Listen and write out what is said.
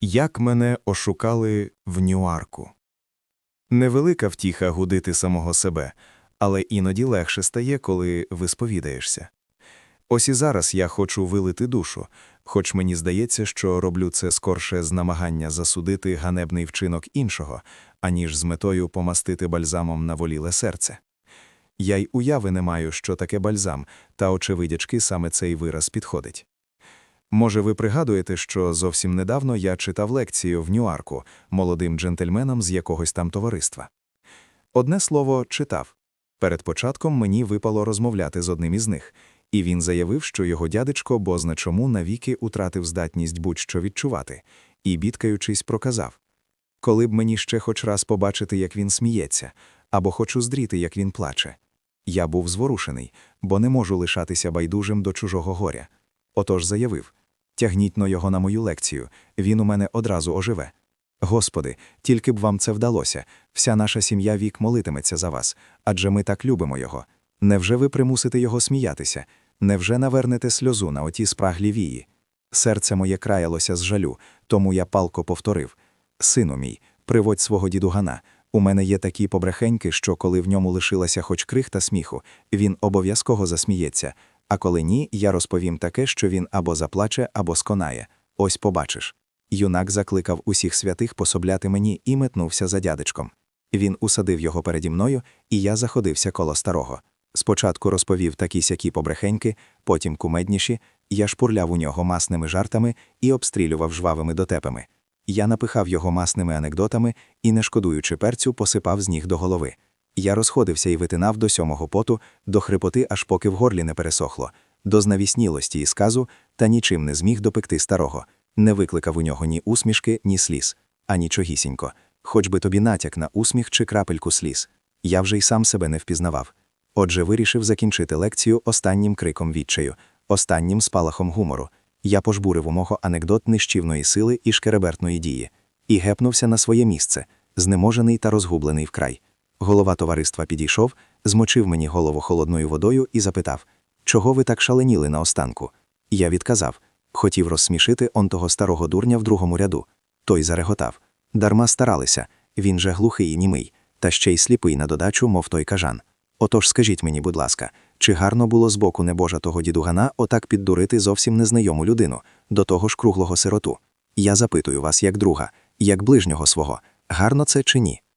Як мене ошукали в Ньюарку. Невелика втіха гудити самого себе, але іноді легше стає, коли висповідаєшся. Ось і зараз я хочу вилити душу, хоч мені здається, що роблю це скорше з намагання засудити ганебний вчинок іншого, аніж з метою помастити бальзамом на воліле серце. Я й уяви не маю, що таке бальзам, та очевидячки саме цей вираз підходить. Може, ви пригадуєте, що зовсім недавно я читав лекцію в Ньюарку молодим джентльменам з якогось там товариства. Одне слово читав. Перед початком мені випало розмовляти з одним із них, і він заявив, що його дядечко бозна чому навіки утратив здатність будь-що відчувати, і, бідкаючись, проказав коли б мені ще хоч раз побачити, як він сміється, або хочу здріти, як він плаче. Я був зворушений, бо не можу лишатися байдужим до чужого горя. Отож заявив тягніть-но його на мою лекцію, він у мене одразу оживе. Господи, тільки б вам це вдалося, вся наша сім'я вік молитиметься за вас, адже ми так любимо його. Невже ви примусите його сміятися? Невже навернете сльозу на оті спраглі вії? Серце моє краялося з жалю, тому я палко повторив Сину мій, приводь свого дідугана. У мене є такі побрехеньки, що коли в ньому лишилася хоч крихта сміху, він обов'язково засміється, а коли ні, я розповім таке, що він або заплаче, або сконає. Ось побачиш. Юнак закликав усіх святих пособляти мені і метнувся за дядечком. Він усадив його переді мною, і я заходився коло старого. Спочатку розповів такі сякі побрехеньки, потім кумедніші, я шпурляв у нього масними жартами і обстрілював жвавими дотепами. Я напихав його масними анекдотами і, не шкодуючи перцю, посипав з ніг до голови. Я розходився і витинав до сьомого поту, до хрипоти, аж поки в горлі не пересохло, до знавіснілості і сказу, та нічим не зміг допекти старого, не викликав у нього ні усмішки, ні сліз, а нічогісінько, хоч би тобі натяк на усміх чи крапельку сліз. Я вже й сам себе не впізнавав. Отже, вирішив закінчити лекцію останнім криком відчаю, останнім спалахом гумору. Я пожбурив у мого анекдот нищівної сили і шкеребертної дії, і гепнувся на своє місце, знеможений та розгублений вкрай. Голова товариства підійшов, змочив мені голову холодною водою і запитав, чого ви так шаленіли на останку? Я відказав, хотів розсмішити он того старого дурня в другому ряду. Той зареготав. Дарма старалися, він же глухий і німий, та ще й сліпий на додачу, мов той кажан. Отож скажіть мені, будь ласка, чи гарно було з боку небожа того дідугана отак піддурити зовсім незнайому людину, до того ж круглого сироту? Я запитую вас, як друга, як ближнього свого, гарно це чи ні?